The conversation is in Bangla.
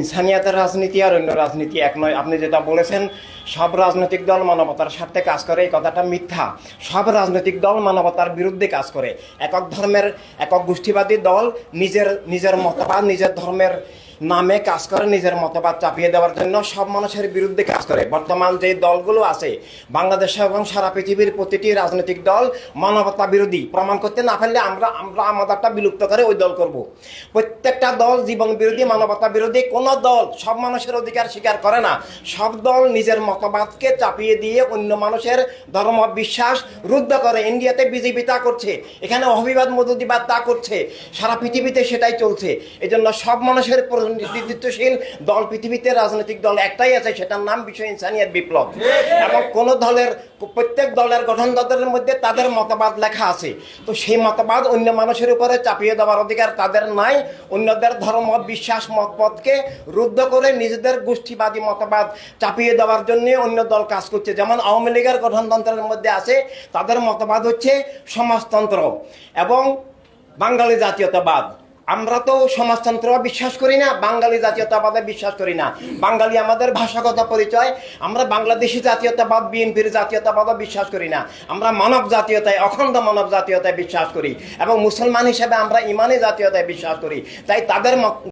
ইনসানিয়াতের রাজনীতি আর অন্য রাজনীতি এক নয়। আপনি যেটা বলেছেন, সব রাজনৈতিক দল মানবতার স্বার্থে কাজ করে, এই কথাটা মিথ্যা। সব রাজনৈতিক দল মানবতার বিরুদ্ধে কাজ করে। একক ধর্মের, একক গোষ্ঠীবাদী দল নিজের নিজের মতবাদ, নিজের ধর্মের নামে কাজ করে, নিজের মতবাদ চাপিয়ে দেওয়ার জন্য সব মানুষের বিরুদ্ধে কাজ করে। বর্তমান যে দলগুলো আছে, বাংলাদেশ এবং সারা পৃথিবীর প্রতিটি রাজনৈতিক দল মানবতা বিরোধী। প্রমাণ করতে না পারলে আমরা আমরা আমাদেরটা বিলুপ্ত করে ওই দল করব। প্রত্যেকটা দল জীবন বিরোধী, মানবতা বিরোধী, কোন দল সব মানুষের অধিকার স্বীকার করে না। সব দল নিজের মতবাদকে চাপিয়ে দিয়ে অন্য মানুষের ধর্ম, বিশ্বাস রুদ্ধ করে ইন্ডিয়াতে বিজেপি তা করছে, এখানে অভিবাদ মধুদিবাদ তা করছে, সারা পৃথিবীতে সেটাই চলছে। এই জন্য সব মানুষের নেতৃত্বশীল দল, পৃথিবীতে রাজনৈতিক দল একটাই আছে, সেটার নাম বিশ্ব ইনসানিয়াত বিপ্লব। এবং কোন দলের, প্রত্যেক দলের গঠনতন্ত্রের মধ্যে তাদের মতবাদ লেখা আছে। তো সেই মতবাদ অন্য মানুষের উপরে চাপিয়ে দেওয়ার অধিকার তাদের নাই। অন্যদের ধর্ম, বিশ্বাস, মতপথকে রুদ্ধ করে নিজেদের গোষ্ঠীবাদী মতবাদ চাপিয়ে দেওয়ার জন্য অন্য দল কাজ করছে। যেমন আওয়ামী লীগের গঠনতন্ত্রের মধ্যে আছে, তাদের মতবাদ হচ্ছে সমাজতন্ত্র এবং বাঙালি জাতীয়তাবাদ। আমরা তো সমাজতন্ত্র বিশ্বাস করি না, বাঙালি জাতীয়তাবাদে বিশ্বাস করি না। বাঙালি আমাদের ভাষাগত পরিচয়, আমরা বাংলাদেশি জাতীয়তাবাদ, বিএনপির জাতীয়তাবাদও বিশ্বাস করি না। আমরা মানব জাতীয়তায়, অখণ্ড মানব জাতীয়তায় বিশ্বাস করি এবং মুসলমান হিসেবে আমরা ইমানে জাতীয়তায় বিশ্বাস করি। তাই তাদের